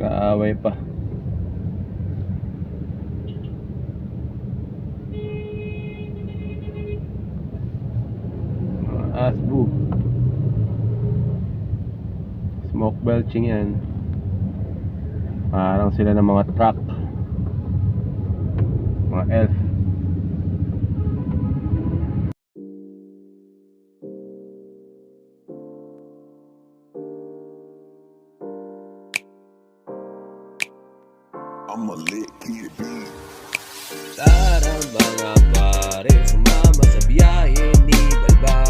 Kaaway pa. Asbu. Smoke belching yan. Parang sila ng mga truck. Mga elf. I'm a lit kid, B. Tara mga pare, sumama sa biyahe ni Balbaro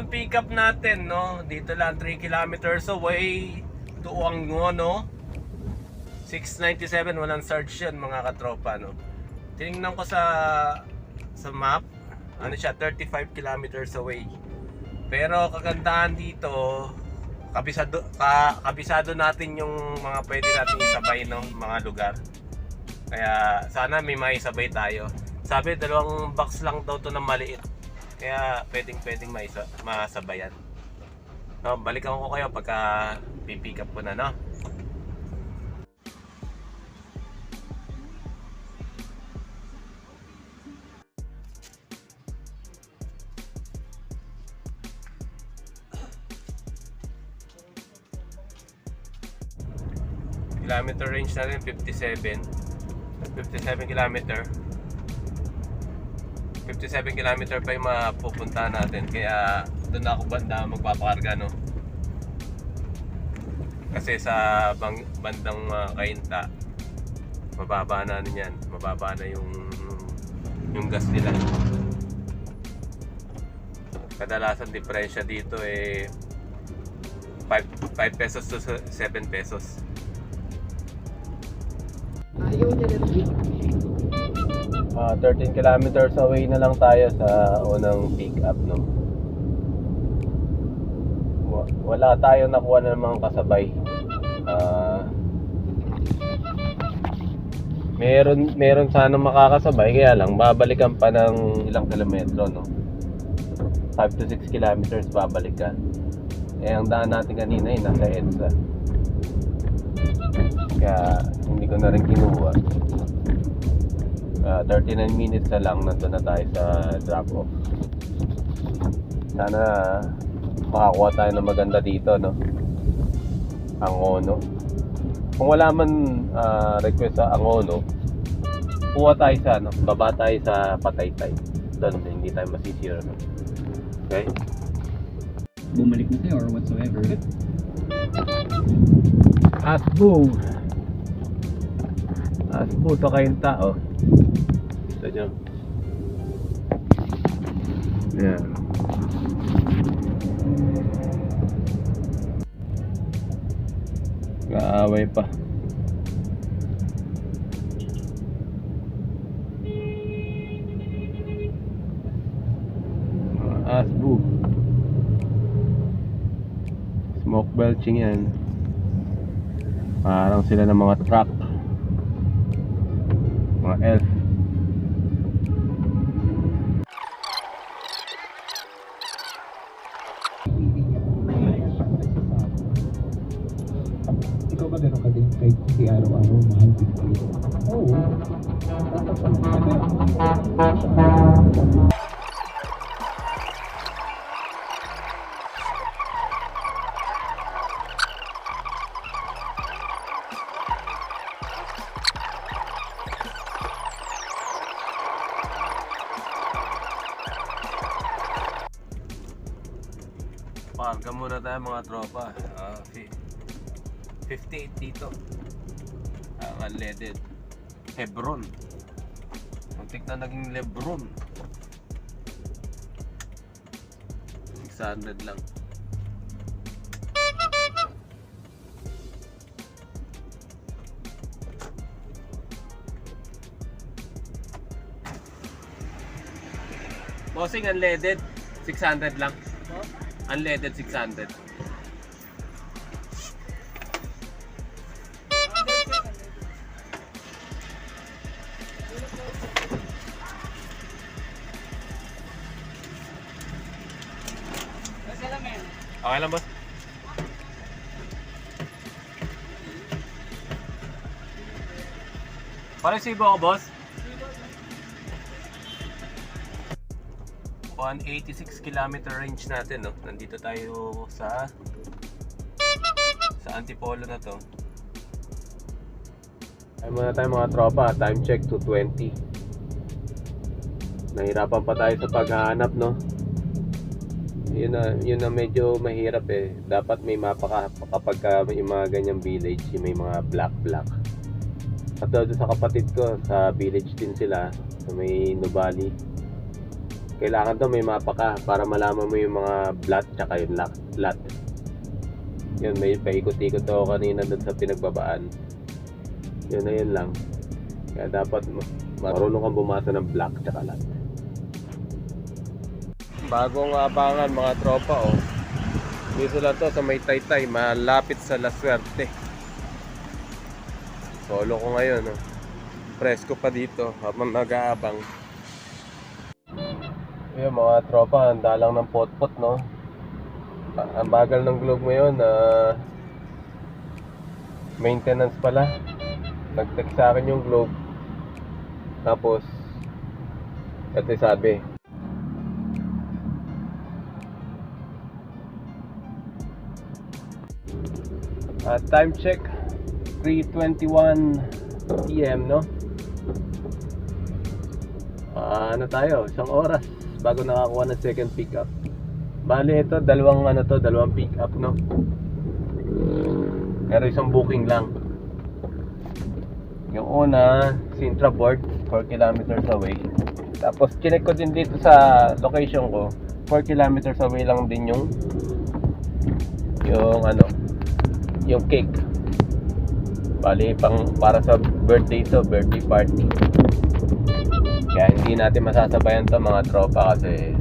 Unang pick up natin, no? Dito lang 3 kilometers away to Angono. 697, walang search yun mga katropa, no? Tinignan ko sa sa map, ano siya, 35 kilometers away. Pero kagandahan dito, kabisado, ka, kabisado natin yung mga pwede natin isabay, no? Mga lugar. Kaya sana may maisabay tayo. Sabi dalawang box lang daw to na maliit. Kaya pwedeng pwedeng maisa, masabayan. No, balikan ko kayo pagka pipick up ko na, no? Kilometer range natin 57. 57 kilometer. 57 kilometer pa yung mapupunta natin. Kaya doon ako banda magpapakarga no? Kasi sa bang, bandang uh, Kainta mababa na ano yan mababa na yung yung gas nila. Kadalasan diferensya dito eh 5, 5 pesos to 7 pesos Ah, 13 kilometers away na lang tayo sa unang pick up no. Wa- Wala tayo nakuha ng mga kasabay. Ah, meron meron sana makakasabay kaya lang babalikan pa ng ilang kilometro no. 5 to 6 kilometers babalikan. Eh ang daan natin kanina ay nasa EDSA. Kaya hindi ko na rin kinuha. Ah, 39 minutes na lang nandun na tayo sa drop off sana makakuha tayo ng maganda dito no? Angono kung wala man ah, request sa Angono kuha tayo sa ano baba tayo sa Pataytay doon hindi tayo masisira no? Okay? Bumalik na tayo or whatsoever. Asbo. Asbo to kayong tao Ito nyo Yan Kaaway pa. Mga Asbo Smoke belching yan. Parang sila ng mga truck. Mga elf. Parga muna tayo mga tropa. Ah, fi- 58 dito. Ang unleaded. Hebron. Muntik na naging Lebron. 600 lang. Bossing, unleaded. 600 lang. Unleaded 600. Okay lang, boss. Paresibo ako, boss. 186 kilometer range natin, no? Nandito tayo sa sa Antipolo na to. Ay muna tayo mga tropa, time check 220. Nahirapan pa tayo sa paghahanap, no? Yun na, yun na medyo mahirap eh. Dapat may mapa ka kapag ka may mga ganyang village, yung may mga black black. At doon sa kapatid ko, sa village din sila, sa may Nubali kailangan to may mapa ka para malaman mo yung mga blot tsaka yung lot, lot. Yun, may paikot-ikot ako kanina doon sa pinagbabaan. Yun na yun lang. Kaya dapat ma- marunong kang bumasa ng block tsaka lot. Bagong abangan mga tropa oh. Dito lang to sa may taytay, malapit sa La Suerte. Solo ko ngayon oh. Presko pa dito habang nag-aabang. Yung mga tropa, handa lang ng pot-pot, no? Ang bagal ng globe ngayon, na maintenance pala. Nag-text sa akin yung globe. Tapos, ito sabi. At time check, 3.21 p.m., no? Ah, ano tayo, isang oras bago nakakuha ng second pickup. Bali ito, dalawang ano to, dalawang pickup no. Pero isang booking lang. Yung una, Sintra Board, 4 kilometers away. Tapos chinek ko din dito sa location ko, 4 kilometers away lang din yung yung ano, yung cake. Bali pang para sa birthday to, birthday party. Kaya hindi natin masasabayan to mga tropa kasi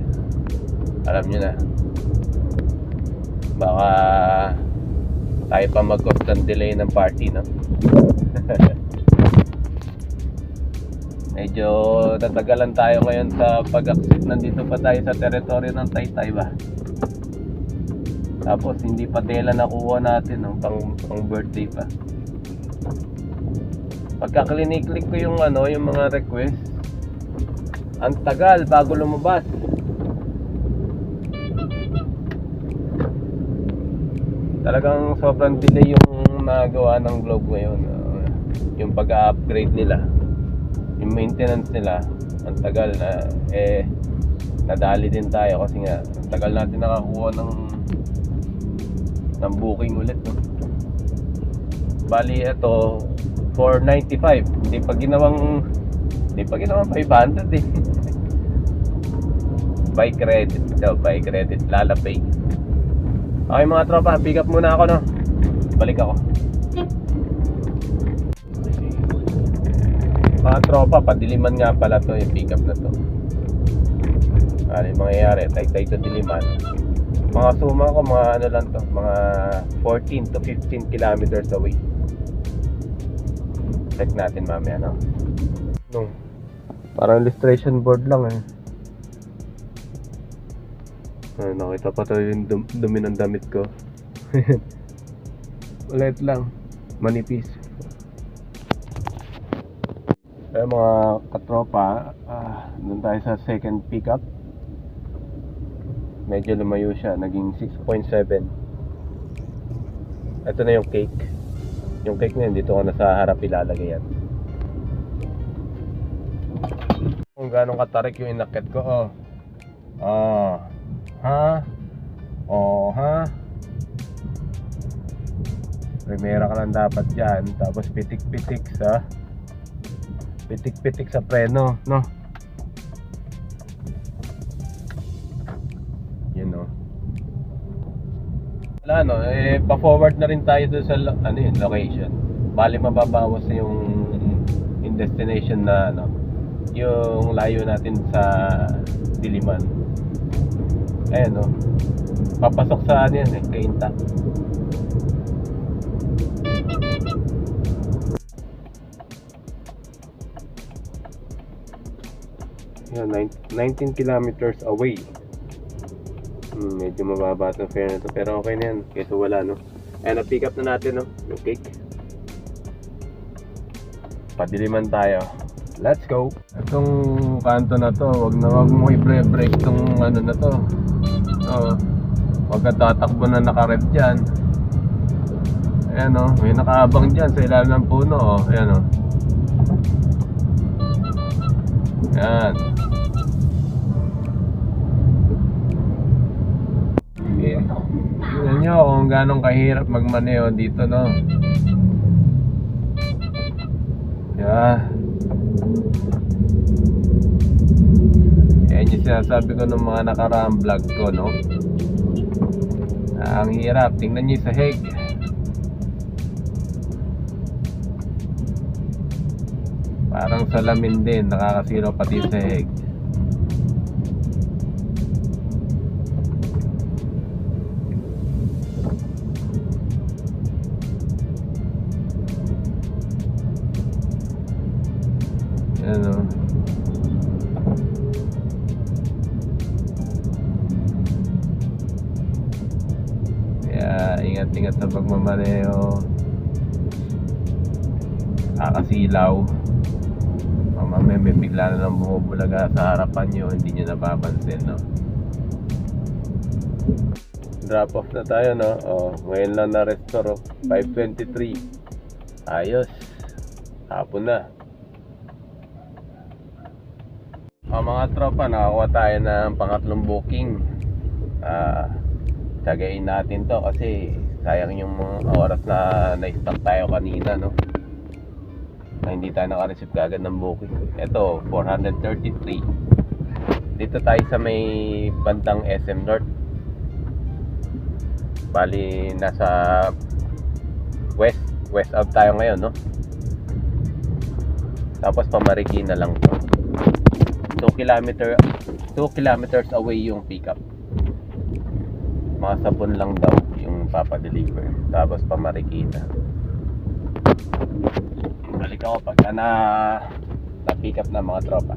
alam nyo na. Baka tayo pa mag-constant delay ng party no? Medyo natagalan tayo ngayon sa pag-accept. Nandito pa tayo sa teritoryo ng Taytay ba? Tapos hindi pa tela nakuha natin no? pang, pang birthday pa. Pagka click ko yung ano yung mga request ang tagal bago lumabas. Talagang sobrang delay yung nagawa ng Globe ngayon. Uh, yung pag-upgrade nila. Yung maintenance nila. Ang tagal na eh nadali din tayo kasi nga ang tagal natin nakakuha ng ng booking ulit no? bali ito 495 hindi pa ginawang hindi pa ginawang 500 eh? By credit daw by credit lalapay. Okay mga tropa pick up muna ako no? Balik ako. Mga tropa padiliman nga pala to yung pick up na to. Ano yung mangyayari? Tay-tay to diliman. Mga suma ko mga ano lang to mga 14 to 15 kilometers away. Check natin mamaya no? No parang illustration board lang eh Ay, nakita pa tayo yung dum- dumi ng damit ko. Ulit lang. Manipis. Eh mga katropa, ah, doon tayo sa second pickup. Medyo lumayo siya, naging 6.7. Ito na yung cake. Yung cake na yun, dito ko na sa harap ilalagay yan. Kung gano'ng katarik yung inakit ko, oh. Ah. Ha? Oh, ha? Primera ka lang dapat dyan. Tapos pitik-pitik sa pitik-pitik sa preno, no? Yun, no? Wala, no? Eh, pa-forward na rin tayo sa, ano yun, location. Bali mababawas na yung, yung destination na, ano, yung layo natin sa Diliman. Ayan o. Papasok sa ano yan eh, Kainta. Yan, nine- 19 kilometers away. Hmm, medyo mababa itong fare na to. Pero okay na yan. Kaysa wala, no? Ayan, na-pick up na natin, no? Yung cake. Padiliman tayo. Let's go! Itong kanto na to, wag na wag mo i-break tong ano na to. So, wag ka tatakbo na nakared dyan. Ayan o, may nakaabang dyan sa ilalim ng puno o. Ayan o. Ayan. Tignan nyo kung gano'ng kahirap magmaneo dito, no? Yeah. Yan yung sinasabi ko ng mga nakaraang vlog ko, no? Ah, ang hirap. Tingnan nyo yung sahig. Parang salamin din. Nakakasiro pati yung sahig. Sa pagmamaneho. Kakasilaw. Mamaya may bigla na lang bumubulaga sa harapan nyo, hindi nyo napapansin, no? Drop off na tayo, no? Oh, ngayon lang na restore, oh. 5.23. Ayos. Hapon na. Ang mga tropa, nakakuha tayo ng pangatlong booking. Ah, tagayin natin to kasi sayang yung mga oras na na-stop tayo kanina, no? Na hindi tayo naka-receive kagad ng booking. Ito, 433. Dito tayo sa may bandang SM North. Bali, nasa west, west out tayo ngayon, no? Tapos pamarikina lang to. 2 kilometer 2 kilometers away yung pickup mga sabon lang daw papadeliver tapos pamarikina balik ako pagka na na pick up na mga tropa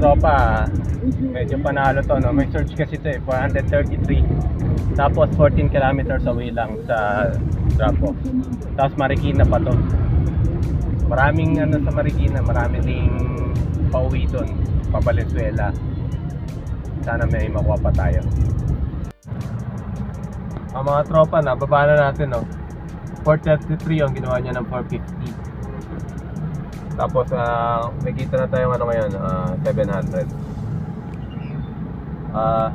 tropa, medyo panalo to no. May search kasi to eh, 433. Tapos 14 kilometers away lang sa drop off. Tapos Marikina pa to. Maraming ano sa Marikina, marami ding pauwi doon, pa Valenzuela. Sana may makuha pa tayo. Ang mga tropa na, baba na natin no. 433 yung ginawa niya ng 450. Tapos, ah, may kita na tayo ano ngayon, ah, 700. Ah,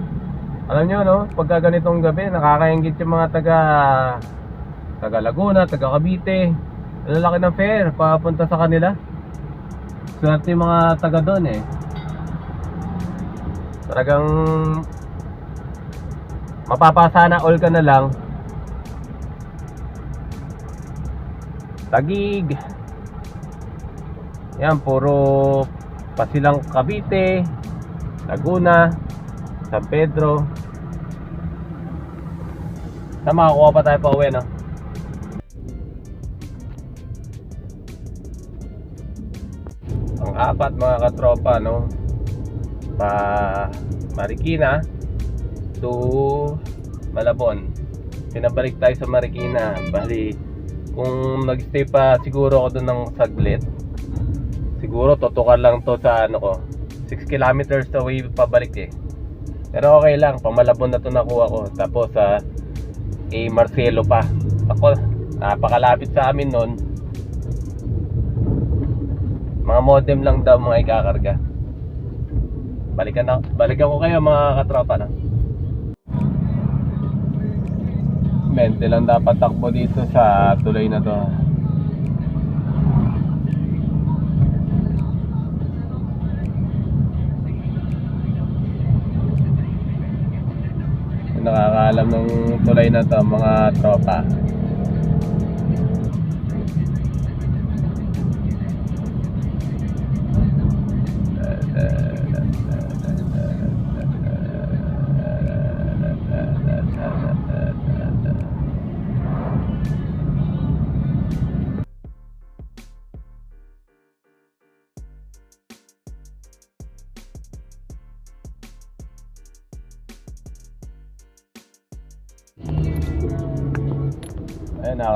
alam nyo, no? Pagka ganitong gabi, nakakaingit yung mga taga taga Laguna, taga Cavite. Ang lalaki ng fare, papunta sa kanila. Swerte yung mga taga doon eh. Talagang mapapasana all ka na lang. Tagig. Yan, puro pasilang Cavite, Laguna, San Pedro. Na makakuha pa tayo pa uwi, no? Ang apat mga katropa, no? Pa Marikina to Malabon. Pinabalik tayo sa Marikina. Bali, kung nagstay pa siguro ako doon ng saglit, siguro tutukan lang to sa ano ko. 6 kilometers away pabalik eh. Pero okay lang pamalabon na to nakuha ko. Tapos sa eh, Marcelo pa. Ako napakalapit sa amin nun. Mga modem lang daw mga ikakarga. Balikan na balikan ko kayo mga katropa na. 20 lang dapat takbo dito sa tulay na to nakakaalam ng tulay na to, mga tropa.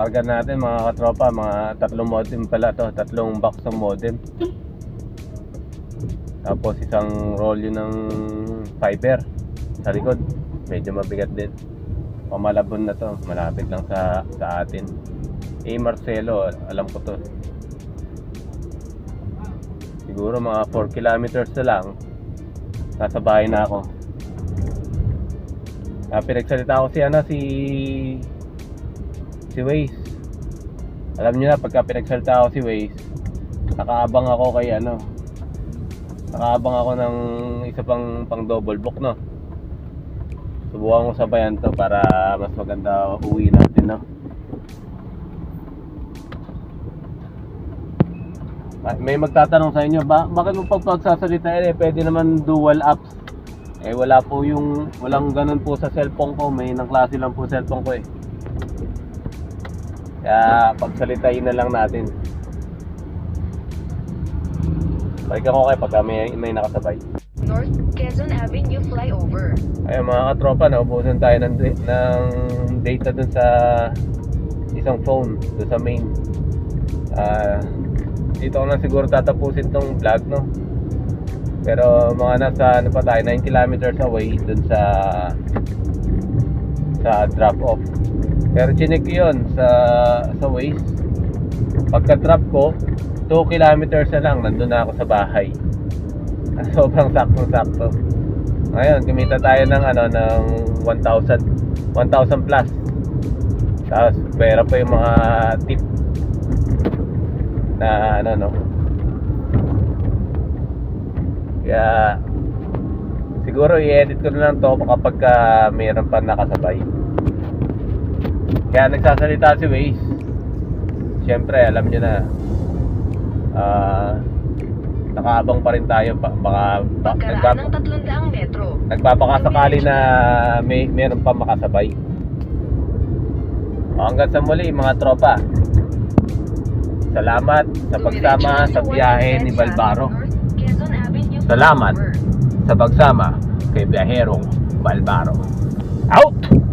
Nakakarga natin mga katropa, mga tatlong modem pala to, tatlong box ng modem. Tapos isang rolyo ng fiber sa likod. Medyo mabigat din. Pamalabon na to, malapit lang sa sa atin. A Marcelo, alam ko to. Siguro mga 4 kilometers na lang. Nasa bahay na ako. Ah, pinagsalita ko si ano si si Waze. Alam niyo na pagka pinagsalita ako si Waze, nakaabang ako kay ano. Nakaabang ako ng isa pang pang double book no. Subukan ko sabayan to para mas maganda uwi natin no. Ah, May magtatanong sa inyo, ba, bakit mo pag pagsasalita eh, pwede naman dual apps. Eh wala po yung, walang ganun po sa cellphone ko, may nang klase lang po cellphone ko eh. Kaya pagsalitain na lang natin. Balik ako kayo pagka may, may nakasabay. North Quezon Avenue flyover. Ayun mga katropa, naubusan tayo ng, ng data dun sa isang phone, dun sa main. Ah, dito ko na siguro tatapusin tong vlog, no? Pero mga nasa ano pa tayo, 9 kilometers away dun sa sa drop off. Pero chinik ko yun sa sa Waze. Pagka drop ko, 2 kilometers na lang, nandun na ako sa bahay. Sobrang sakto-sakto. Ngayon, kumita tayo ng ano ng 1,000 1,000 plus. Tapos pera pa yung mga tip na ano no. Kaya siguro i-edit ko na lang to kapag ka mayroon pa nakasabay. Kaya nagsasalita si Waze. Siyempre, alam niyo na. Ah, nakaabang pa rin tayo ba- baka ba, Pagkaraan ng nagbab- 300 metro. nagbabaka sakali na may meron pa makasabay. O, hanggang sa muli mga tropa. Salamat sa pagsama sa biyahe ni Balbaro. Salamat sa pagsama kay biyaherong Balbaro. Out!